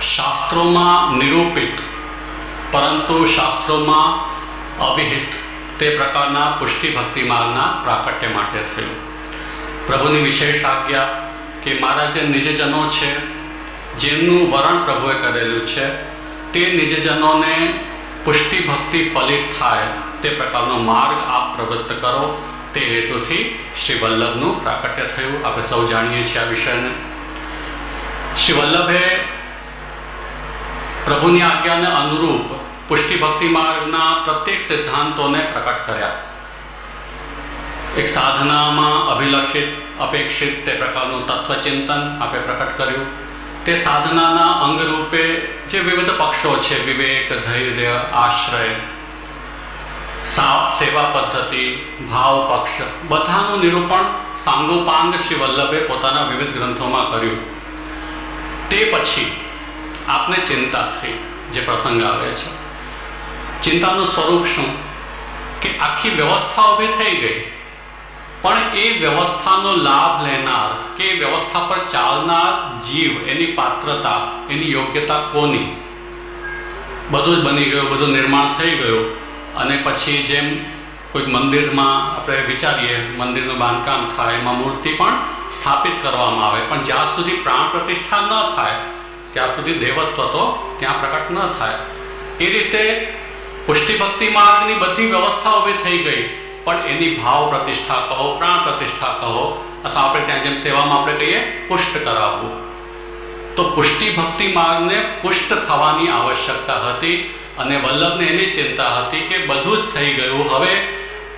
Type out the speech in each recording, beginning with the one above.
શાસ્ત્રોમાં નિરૂપિત, પરંતુ શાસ્ત્રોમાં અવિહિત તે પ્રકારના પુષ્ટિ ભક્તિ માર્ગના પ્રાકટ્ય માટે થયું. પ્રભુની વિશેષ આજ્ઞા કે મારા જે નિજજનો છે, જેમનું વરણ પ્રભુએ કરેલું છે, તે નિજજનોને પુષ્ટિ ભક્તિ ફલિત થાય તે પ્રકારનો માર્ગ આપ પ્રવૃત્ત કરો તે હેતુથી શ્રી વલ્લભનું પ્રાકટ્ય થયું. આપણે સૌ જાણીએ છીએ આ વિષયને. શ્રી વલ્લભે પ્રભુની આજ્ઞાને અનુરૂપ પુષ્ટિ ભક્તિ માર્ગના પ્રત્યેક સિદ્ધાંતોને પ્રકટ કર્યા. એક સાધનામાં અભિલષિત, અપેક્ષિત તે પ્રકારનું તત્વચિંતન આપણે પ્રકટ કર્યું. તે સાધનાના અંગરૂપે જે વિવિધ પક્ષો છે, વિવેક, ધૈર્ય, આશ્રય સેવા પદ્ધતિ, ભાવ પક્ષ, બધાનું નિરૂપણ સાંગોપાંગ શ્રી વલ્લભે પોતાના વિવિધ ગ્રંથોમાં કર્યું. તે પછી આપને ચિંતા થઈ જે પ્રસંગ આવે છે. ચિંતાનું સ્વરૂપ શું? કે આખી વ્યવસ્થા ઊભી થઈ ગઈ. પણ એ વ્યવસ્થાનો લાભ લેનાર કે વ્યવસ્થા પર ચાલનાર જીવ એની પાત્રતા, એની યોગ્યતા કોની? બધું જ બની ગયું, બધું નિર્માણ થઈ ગયું. અને પછી જેમ કોઈક મંદિરમાં આપણે વિચારીએ, મંદિરનું બાંધકામ થાય, એમાં મૂર્તિ પણ સ્થાપિત કરવામાં આવે. પણ જ્યાં સુધી પ્રાણ પ્રતિષ્ઠા ન થાય, ત્યાં સુધી દેવત્વ તો ત્યાં પ્રકટ ન થાય. એ રીતે પુષ્ટિ ભક્તિ માર્ગની બધી વ્યવસ્થા ઊભી થઈ ગઈ. પણ એની ભાવ પ્રતિષ્ઠા કહો, પ્રાણ પ્રતિષ્ઠા કહો, અથવા આપણે ત્યાં જેમ સેવામાં આપણે કહીએ, પુષ્ટ કરાવવું. તો પુષ્ટિ ભક્તિ માર્ગને પુષ્ટ થવાની આવશ્યકતા હતી. અને વલ્લભને એની ચિંતા હતી કે બધું જ થઈ ગયું. હવે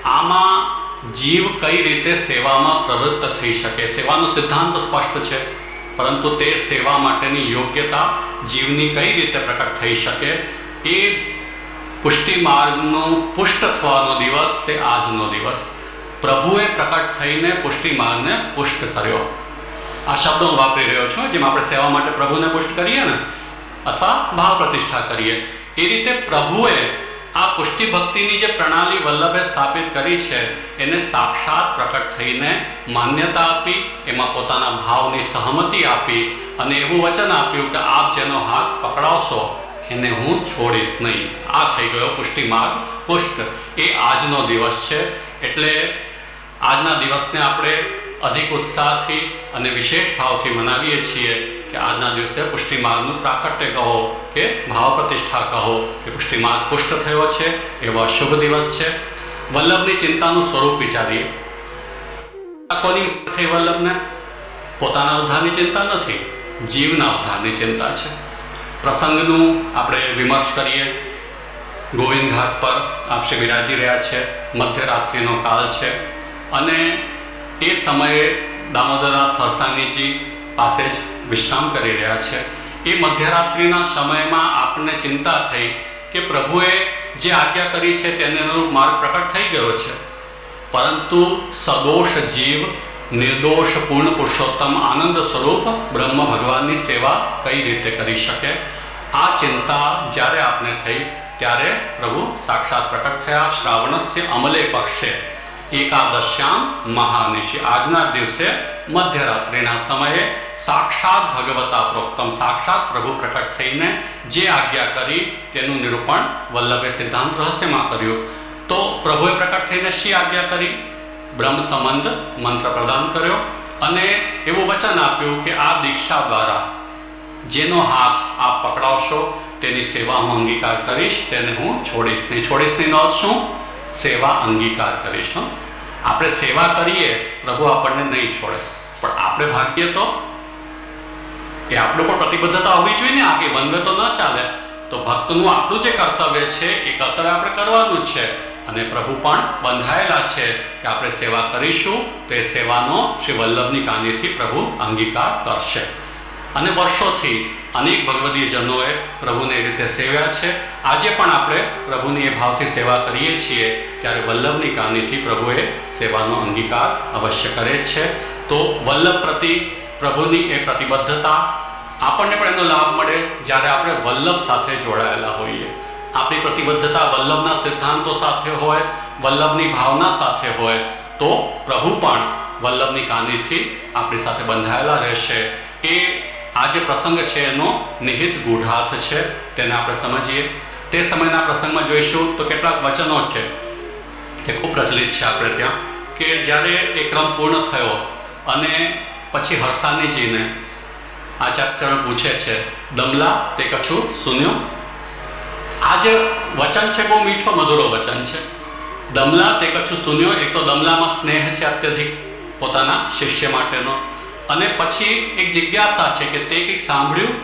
આમાં જીવ કઈ રીતે સેવામાં પ્રવૃત્ત થઈ શકે? સેવાનો સિદ્ધાંત સ્પષ્ટ છે, પરંતુ તે સેવા માટેની યોગ્યતા જીવની કઈ રીતે પ્રકટ થઈ શકે? એ પુષ્ટિ માર્ગનો પુષ્ટ થવાનો દિવસ તે આજનો દિવસ. પ્રભુએ પ્રકટ થઈને પુષ્ટિ માર્ગને પુષ્ટ કર્યો. આ શબ્દો હું વાપરી રહ્યો છું, જેમ આપણે સેવા માટે પ્રભુને પુષ્ટ કરીએ ને, અથવા ભાવ પ્રતિષ્ઠા કરીએ. એ રીતે પ્રભુએ આ પુષ્ટિ ભક્તિની જે પ્રણાલી વલ્લભે સ્થાપિત કરી છે, એને સાક્ષાત પ્રકટ થઈને માન્યતા આપી, એમાં પોતાના ભાવની સહમતિ આપી અને એવું વચન આપ્યું કે આપ જેનો હાથ પકડાવશો, એને હું છોડીશ નહીં. આ થઈ ગયો પુષ્ટિ માર્ગ પુષ્ટ. એ આજનો દિવસ છે. એટલે આજના દિવસને આપણે અધિક ઉત્સાહથી અને વિશેષ ભાવથી મનાવીએ છીએ. કે આજના દિવસે પુષ્ટિ માર્ગનું પ્રાકટ્ય કહો કે ભાવ પ્રતિષ્ઠા કહો કે પુષ્ટિ માર્ગ પુષ્ટ થયો છે, એવો શુભ દિવસ છે. વલ્લભની ચિંતાનું સ્વરૂપ વિચારીએ. કોની થઈ વલ્લભને? પોતાના ઉદ્ધારની ચિંતા નથી, જીવના ઉદ્ધારની ચિંતા છે. પ્રસંગનું આપણે વિમર્શ કરીએ. ગોવિંદ ઘાટ પર આપશે વિરાજી રહ્યા છે, મધ્યરાત્રિનો કાળ છે. અને એ સમયે દામોદરદાસ હરસાંગીજી પાસે જ વિશ્રામ કરી રહ્યા છે. એ મધ્યરાત્રિના સમયમાં આપણને ચિંતા થઈ કે પ્રભુએ જે આજ્ઞા કરી છે તેને અનુરૂપ માર્ગ પ્રકટ થઈ ગયો છે. પરંતુ સદોષ જીવ, નિર્દોષ પૂર્ણ પુરુષોત્તમ આનંદ સ્વરૂપ બ્રહ્મ ભગવાનની સેવા કઈ રીતે કરી શકે? આ ચિંતા જ્યારે આપને થઈ, ત્યારે પ્રભુ સાક્ષાત પ્રકટ થયા. શ્રાવણસ્ય અમલે પક્ષે એકાદશ્યામ મહાનિશી. આજના દિવસે મધ્યરાત્રિના સમયે સાક્ષાત ભગવતા પ્રોક્તમ, સાક્ષાત પ્રભુ પ્રકટ થઈને જે આજ્ઞા કરી તેનું નિરૂપણ વલ્લભે સિદ્ધાંત રહસ્યમાં કર્યું. તો પ્રભુએ પ્રકટ થઈને શી આજ્ઞા કરી? બ્રહ્મ સંબંધ મંત્ર પ્રદાન કર્યો અને એવું વચન આપ્યું કે આ દીક્ષા દ્વારા જેનો હાથ આપ પકડાવશો, તેની સેવા હું અંગીકાર કરીશ, તેને હું છોડીશ નહીં. છોડીશ નહીં નો શું? સેવા અંગીકાર કરીશ. આપણે સેવા કરીએ, પ્રભુ આપણને નહીં છોડે. પણ આપણે ભાગ્ય તો એ આપણે પણ પ્રતિબદ્ધતા હોવી જોઈએ ને આગે બંધ તો ન ચાલે. તો ભક્તનું આપણું જે કર્તવ્ય છે, એ કર્તવ્ય આપણે કરવાનું છે. અને પ્રભુ પણ બંધાયેલા છે કે આપણે સેવા કરીશું, તો સેવાનો શ્રી વલ્લભની કાનીથી પ્રભુ અંગીકાર કરશે. અને વર્ષોથી અનેક ભગવદીયજનોએ પ્રભુને એ રીતે સેવ્યા છે. આજે પણ આપણે પ્રભુની એ ભાવથી સેવા કરીએ છીએ, ત્યારે વલ્લભની કાનીથી પ્રભુએ સેવાનો અંગીકાર અવશ્ય કરે છે. તો વલ્લભ પ્રતિ પ્રભુની એ પ્રતિબદ્ધતા આપણને પણ એનો લાભ મળે જ્યારે આપણે વલ્લભ સાથે જોડાયેલા હોઈએ. આપણી પ્રતિબદ્ધતા વલ્લભના સિદ્ધાંતો સાથે હોય, વલ્લભની ભાવના સાથે હોય, તો પ્રભુ પણ વલ્લભની કાનીથી આપણી સાથે બંધાયેલા રહેશે. એ આ જે પ્રસંગ છે એનો નિહિત ગૂઢાર્થ છે. તેને આપણે સમજીએ. તે સમયના પ્રસંગમાં જોઈશું તો કેટલાક વચનો છે તે ખૂબ પ્રચલિત છે આપણે ત્યાં, કે જ્યારે એ ક્રમ પૂર્ણ થયો અને પછી હરસાનીજીને આચાર્યચરણ પૂછે છે, દમલા, તે કછું સુન્યો? આ જે વચન છે, બહુ મીઠો, મધુરો વચન છે. દમલા, તે કછું સુન્યો? એક તો દમલામાં સ્નેહ છે અત્યધિક પોતાના શિષ્ય માટેનો. અને પછી એક જિજ્ઞાસા છે કે તે કંઈક સાંભળ્યું?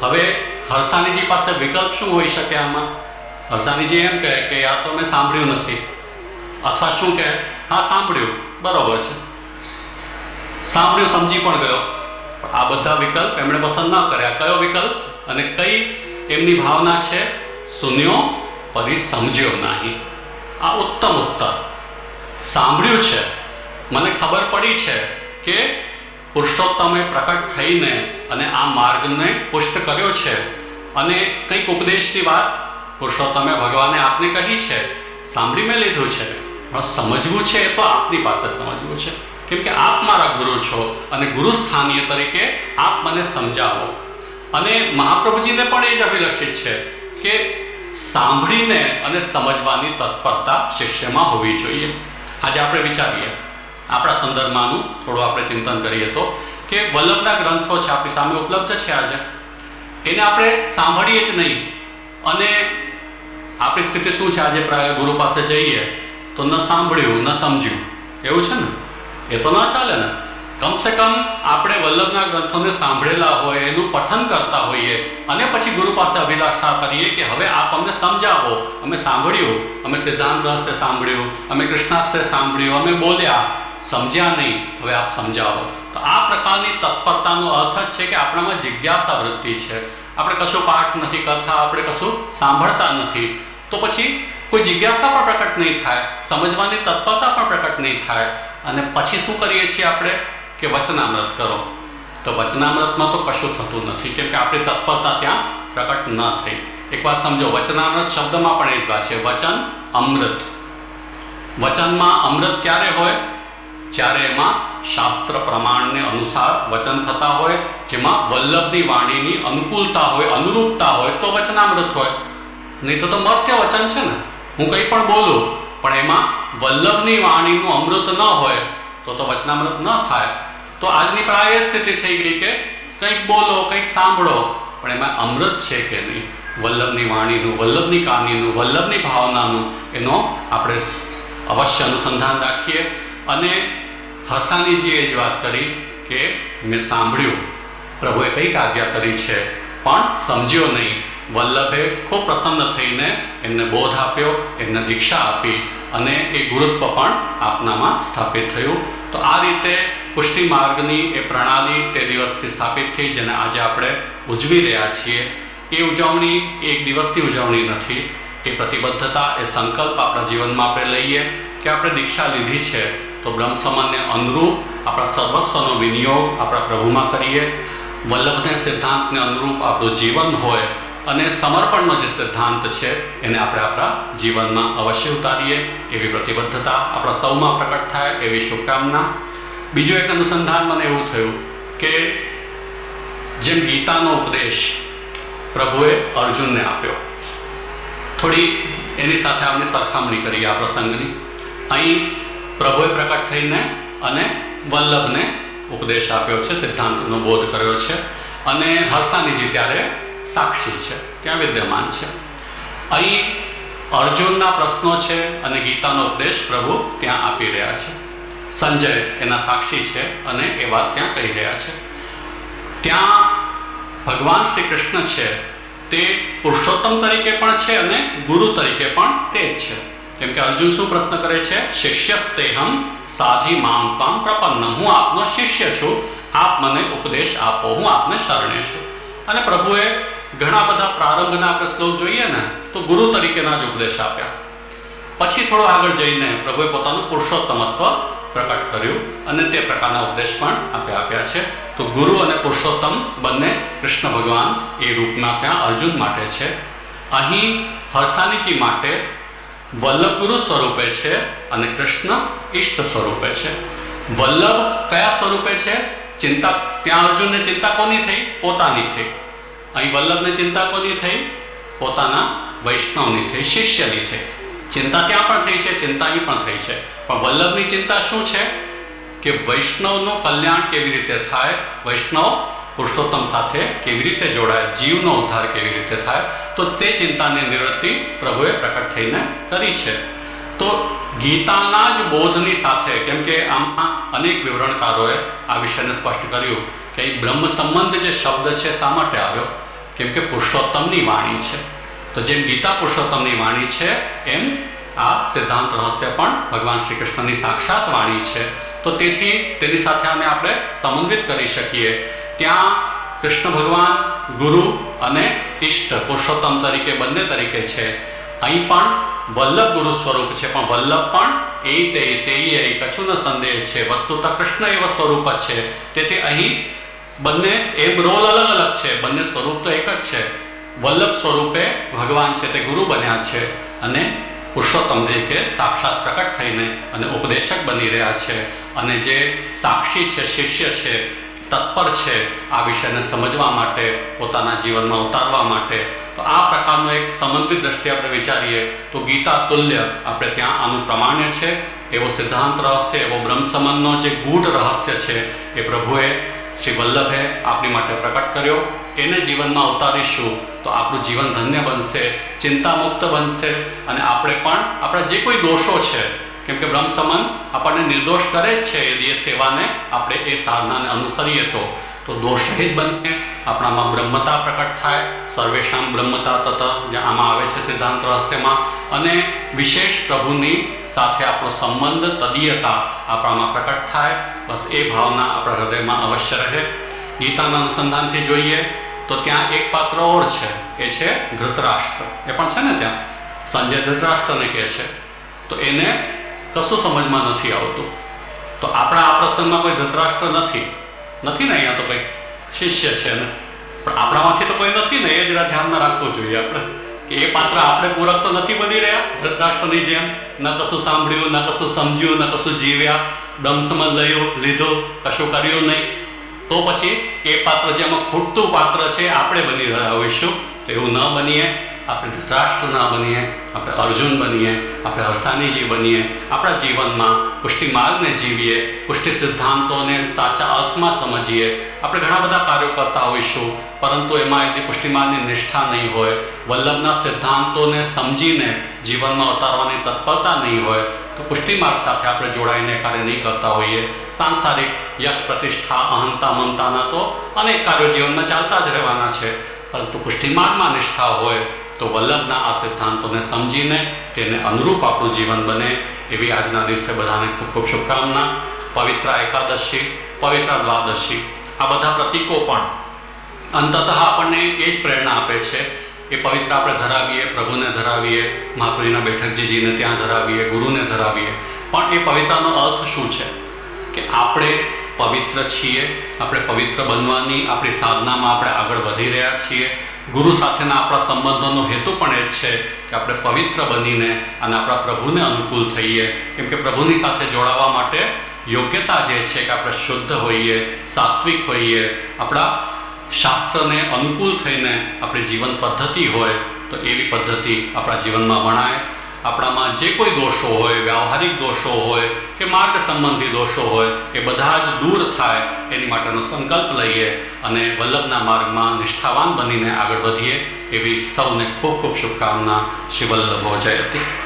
હવે હરસાનીજી પાસે વિકલ્પ શું હોઈ શકે આમાં? હરસાનીજી એમ કહે કે, આ તો મેં સાંભળ્યું નથી. અથવા શું કહે? હા, સાંભળ્યું. બરાબર છે. સાંભળ્યું, સમજી પણ ગયો. આ બધા વિકલ્પ એમણે પસંદ ન કર્યા. કયો વિકલ્પ? અને કઈ એમની ભાવના છે? સુન્યો પરી સમજ્યો નહીં. આ ઉત્તમ ઉત્તર. સાંભળ્યું છે. મને ખબર પડી છે કે પુરુષોત્તમે પ્રકટ થઈને અને આ માર્ગને પુષ્ટ કર્યો છે. અને કંઈક ઉપદેશની વાત પુરુષોત્તમે ભગવાને આપને કહી છે. સાંભળી મેં લીધું છે. પણ સમજવું છે એ તો આપની પાસે સમજવું છે. કેમ કે આપ મારા ગુરુ છો અને ગુરુ સ્થાનીય તરીકે આપ મને સમજાવો. અને મહાપ્રભુજીને પણ એ જ અભિલક્ષિત છે કે સાંભળીને અને સમજવાની તત્પરતા શિષ્યમાં હોવી જોઈએ. આજે આપણે વિચારીએ, આપણા સંદર્ભમાંનું થોડું આપણે ચિંતન કરીએ તો, કે વલ્લભના ગ્રંથો છે આપણી સામે ઉપલબ્ધ છે આજે. એને આપણે સાંભળીએ જ નહીં. અને આપણી સ્થિતિ શું છે? આજે પ્રાય ગુરુ પાસે જઈએ તો ન સાંભળ્યું, ન સમજ્યું. એવું છે ને? એ તો ના ચાલે ને. કમસે કમ આપણે વલ્લભના ગ્રંથોને સાંભળેલા હોય, એનું પઠન કરતા હોઈએ અને પછી ગુરુ પાસે અભિલાષા કરીએ કે હવે આપ અમને સમજાવો. અમે સાંભળ્યું, અમે સિદ્ધાંત રહસ્ય સાંભળ્યું, અમે કૃષ્ણાસ્ત્ર સાંભળ્યું, અમે બોલ્યા, સમજ્યા નહીં, હવે આપ સમજાવો. તો આ પ્રકારની તત્પરતાનો અર્થ જ છે કે આપણામાં જિજ્ઞાસા વૃત્તિ છે. આપણે કશું પાઠ નથી કરતા, આપણે કશું સાંભળતા નથી. તો પછી કોઈ જિજ્ઞાસા પણ પ્રકટ નહીં થાય, સમજવાની તત્પરતા પણ પ્રકટ નહીં થાય, અને પછી શું કરીએ છીએ આપણે? કે વચનામૃત કરો. તો વચનામૃતમાં તો કશું થતું નથી, કેમ કે આપણી તત્પરતા ત્યાં પ્રકટ ન થઈ. એક વાત સમજો, વચનામૃત શબ્દમાં પણ એક વાત છે, વચન અમૃત. વચનમાં અમૃત ક્યારે હોય? જ્યારે એમાં શાસ્ત્ર પ્રમાણને અનુસાર વચન થતા હોય, જેમાં વલ્લભની વાણીની અનુકૂળતા હોય, અનુરૂપતા હોય, તો વચનામૃત હોય. નહીં તો તો મર્ત્ય વચન છે ને? હું કંઈ પણ બોલું, પણ એમાં વલ્લભની વાણીનું અમૃત ન હોય, તો તો વચનામૃત ન થાય. તો આજની પ્રાય સ્થિતિ થઈ ગઈ કે કંઈક બોલો, કંઈક સાંભળો, પણ એમાં અમૃત છે કે નહીં? વલ્લભની વાણીનું, વલ્લભની કાનીનું, વલ્લભની ભાવનાનું એનો આપણે અવશ્ય અનુસંધાન રાખીએ. અને હસાનીજીએ જ વાત કરી કે મેં સાંભળ્યું. પ્રભુએ કંઈક આજ્ઞા કરી છે, પણ સમજ્યો નહીં. વલ્લભે ખૂબ પ્રસન્ન થઈને એમને બોધ આપ્યો, એમને દીક્ષા આપી અને એ ગુરુત્વ પણ આપનામાં સ્થાપિત થયું. તો આ રીતે પુષ્ટિ માર્ગની એ પ્રણાલી તે દિવસથી સ્થાપિત થઈ, જેને આજે આપણે ઉજવી રહ્યા છીએ. એ ઉજવણી એક દિવસની ઉજવણી નથી. એ પ્રતિબદ્ધતા, એ સંકલ્પ આપણા જીવનમાં આપણે લઈએ કે આપણે દીક્ષા લીધી છે, તો બ્રહ્મ સમાનને અનુરૂપ આપણા સર્વસ્વનો વિનિયોગ આપણા પ્રભુમાં કરીએ. વલ્લભને સિદ્ધાંતને અનુરૂપ આપણું જીવન હોય અને સમર્પણનો જે સિદ્ધાંત છે, એને આપણે આપણા જીવનમાં અવશ્ય ઉતારીએ એવી પ્રતિબદ્ધતા આપણા સૌમાં પ્રકટ થાય એવી શુભકામના. બીજું એક અનુસંધાન મને એવું થયું કે જેમ ગીતાનો ઉપદેશ પ્રભુએ અર્જુનને આપ્યો. થોડી એની સાથે આપણે સરખામણી કરીએ આ પ્રસંગની. અહીં પ્રભુએ પ્રકટ થઈને અને વલ્લભને ઉપદેશ આપ્યો છે, સિદ્ધાંતનો બોધ કર્યો છે. અને હર્ષાનીજી ત્યારે સાક્ષી છે. ત્યાં વિદ્યમાન છે? અહીં અર્જુનના પ્રશ્નો છે અને ગીતાનો ઉપદેશ પ્રભુ ત્યાં આપી રહ્યા છે. સંજય એના સાક્ષી છે અને એ વાત ત્યાં કહી રહ્યા છે. ત્યાં ભગવાન શ્રી કૃષ્ણ છે, તે પુરુષોત્તમ તરીકે પણ છે અને ગુરુ તરીકે પણ તે જ છે. કેમ કે અર્જુન શું પ્રશ્ન કરે છે? શિષ્ય શિષ્યસ્તેહમ સાધી મામ પામ પ્રપન્ન હું આપનો શિષ્ય છું, આપ મને ઉપદેશ આપો, હું આપને શરણે છું. અને પ્રભુએ ઘણા બધા પ્રારંભના શ્લોક જોઈએ ને, તો ગુરુ તરીકેના જ ઉપદેશ આપ્યા. પછી થોડો આગળ જઈને પ્રભુએ પોતાનું પુરુષોત્તમત્વ પ્રકટ કર્યું અને તે પ્રકારના ઉપદેશ પણ આપ્યા આપ્યા છે. તો ગુરુ અને પુરુષોત્તમ બંને કૃષ્ણ ભગવાન એ રૂપમાં ત્યાં અર્જુન માટે છે. અહીં હર્ષાનીજી માટે વલ્લભ ગુરુ સ્વરૂપે છે અને કૃષ્ણ ઈષ્ટ સ્વરૂપે છે. વલ્લભ કયા સ્વરૂપે છે? ચિંતા, ત્યાં અર્જુનને ચિંતા કોની થઈ? પોતાની થઈ. અહીં વલ્લભને ચિંતા કોની થઈ? પોતાના વૈષ્ણવની થઈ, શિષ્યની થઈ. ચિંતા ત્યાં પણ થઈ છે ચિંતાની પણ થઈ છે. પણ વલ્લભની ચિંતા શું છે? કે વૈષ્ણવનું કલ્યાણ કેવી રીતે થાય? વૈષ્ણવ પુરુષોત્તમ સાથે કેવી રીતે જોડાય? જીવનો ઉદ્ધાર કેવી રીતે થાય? તો તે ચિંતાની નિવૃત્તિ પ્રભુએ પ્રકટ થઈને કરી છે. તો ગીતાના જ બોધની સાથે, કેમ કે આમાં અનેક વિવરણકારોએ આ વિષયને સ્પષ્ટ કર્યું કે બ્રહ્મ સંબંધ જે શબ્દ છે, શા માટે આવ્યો? કેમ કે પુરુષોત્તમની વાણી છે. તો જેમ ગીતા પુરુષોત્તમની વાણી છે, એમ આ સિદ્ધાંત રહસ્ય પણ ભગવાન શ્રી કૃષ્ણની સાક્ષાત વાણી છે. તો તેથી તેની સાથે આને આપણે સમન્વિત કરી શકીએ. ત્યાં કૃષ્ણ ભગવાન, ગુરુ અને ઈષ્ટ પુરુષોત્તમ તરીકે, બંને તરીકે છે. અહીં પણ વલ્લભ ગુરુ સ્વરૂપ છે, પણ વલ્લભ પણ એ તે તે કચ્છુનો સંદેહ છે. વસ્તુતા કૃષ્ણ એવો સ્વરૂપ જ છે. તેથી અહીં બંને એમ રોલ અલગ અલગ છે. બંને સ્વરૂપ તો એક જ છે. વલ્લભ સ્વરૂપે ભગવાન છે તે ગુરુ બન્યા છે અને પુરુષોત્તમ તરીકે સાક્ષાત પ્રકટ થઈને અને ઉપદેશક બની રહ્યા છે. અને જે સાક્ષી છે, શિષ્ય છે, તત્પર છે, આ વિષયને સમજવા માટે, પોતાના જીવનમાં ઉતારવા માટે, તો આ પ્રકારનો એક સમન્વિત દ્રષ્ટિએ આપણે વિચારીએ તો ગીતા તુલ્ય આપણે ત્યાં આનું પ્રમાણ્ય છે. એવો સિદ્ધાંત રહસ્ય, એવો બ્રહ્મ સંબંધનો જે ગૂઢ રહસ્ય છે એ પ્રભુએ શ્રી વલ્લભે આપણી માટે પ્રકટ કર્યો. એને જીવનમાં ઉતારીશું તો આપણું જીવન ધન્ય બનશે, ચિંતામુક્ત બનશે અને આપણે પણ આપણા જે કોઈ દોષો છે, કેમ કે બ્રહ્મ સંબંધ આપણને નિર્દોષ કરે જ છે એ સેવાને આપણે એ સાધનાને અનુસરીએ તો. તો દોષરહિત બનીએ, આપણામાં બ્રહ્મતા પ્રકટ થાય સર્વેશામ બ્રહ્મતા તત, જે આમાં આવે છે સિદ્ધાંત રહસ્યમાં. અને વિશેષ પ્રભુની સાથે આપણો સંબંધ, તદીયતા આપણામાં પ્રકટ થાય. બસ એ ભાવના આપણા હૃદયમાં અવશ્ય રહે. ગીતાના અનુસંધાનથી જોઈએ તો ત્યાં એક પાત્ર ઓર છે. એ છે ધૃતરાષ્ટ્ર. એ પણ છે ને ત્યાં? સંજય ધૃતરાષ્ટ્રને કહે છે. તો એને કશું સમજમાં નથી આવતું. તો આપણા આ પ્રસંગમાં કોઈ ધૃતરાષ્ટ્ર નથી? નથી ને અહીંયા તો કંઈ શિષ્ય છે ને? પણ આપણામાંથી તો કોઈ નથી ને, એ જરા ધ્યાનમાં રાખવું જોઈએ આપણે. કે એ પાત્ર આપણે પૂરક તો નથી બની રહ્યા. ધૃતરાષ્ટ્રની જેમ ન કશું સાંભળ્યું, ન કશું સમજ્યું, ન કશું જીવ્યા દમસમાં લયો, લીધો, કશું કર્યું નહીં. તો પછી એ પાત્ર જેમાં ખૂટતું પાત્ર છે, આપણે બની રહ્યા હોઈશું. તો એવું ન બનીએ, આપણે ધૃતરાષ્ટ્ર ન બનીએ, આપણે અર્જુન બનીએ, આપણે હર્ષાનીજી બનીએ, આપણા જીવનમાં પુષ્ટિ માર્ગને જીવીએ, પુષ્ટિ સિદ્ધાંતોને સાચા અર્થમાં સમજીએ. આપણે ઘણા બધા કાર્યો કરતા હોઈશું, પરંતુ એમાં એટલી પુષ્ટિ માર્ગની નિષ્ઠા નહીં હોય, વલ્લભના સિદ્ધાંતોને સમજીને જીવનમાં ઉતારવાની તત્પરતા નહીં હોય, તો પુષ્ટિ માર્ગ સાથે આપણે જોડાઈને કાર્ય નહીં કરતા હોઈએ. સાંસારિક યશ, પ્રતિષ્ઠા, અહંતા, મમતાના તો અનેક કાર્યો જીવનમાં ચાલતા જ રહેવાના છે. પરંતુ પુષ્ટિ માર્ગમાં નિષ્ઠા હોય, તો વલ્લભના આ સિદ્ધાંતોને સમજીને તેને અનુરૂપ આપણું જીવન બને. એવી આજના દિવસે બધાને ખૂબ ખૂબ શુભકામના. પવિત્ર એકાદશી, પવિત્ર દ્વાદશી, આ બધા પ્રતીકો પણ અંતતઃ આપણને એ જ પ્રેરણા આપે છે એ પવિત્ર આપણે ધરાવીએ, પ્રભુને ધરાવીએ મહાપ્રભુના બેઠકજીજીને ત્યાં ધરાવીએ, ગુરુને ધરાવીએ. પણ એ પવિત્રનો અર્થ શું છે? કે આપણે પવિત્ર છીએ, આપણે પવિત્ર બનવાની આપણી સાધનામાં આપણે આગળ વધી રહ્યા છીએ. ગુરુ સાથેના આપણા સંબંધોનો હેતુ પણ એ જ છે આપણે પવિત્ર બનીને અને આપણા પ્રભુને અનુકૂળ થઈએ. કેમ કે પ્રભુની સાથે જોડાવા માટે યોગ્યતા જે છે કે આપણે શુદ્ધ હોઈએ, સાત્વિક હોઈએ, આપણા શાસ્ત્રને અનુકૂળ થઈને આપણી જીવન પદ્ધતિ હોય, તો એવી પદ્ધતિ આપણા જીવનમાં વણાય. આપણામાં જે કોઈ દોષો હોય, વ્યવહારિક દોષો હોય કે માર્ગ સંબંધી દોષો હોય, એ બધા જ દૂર થાય એની માટેનો સંકલ્પ લઈએ અને વલ્લભના માર્ગમાં નિષ્ઠાવાન બનીને આગળ વધીએ એવી સૌને ખૂબ ખૂબ શુભકામના. શ્રી વલ્લભો જયતી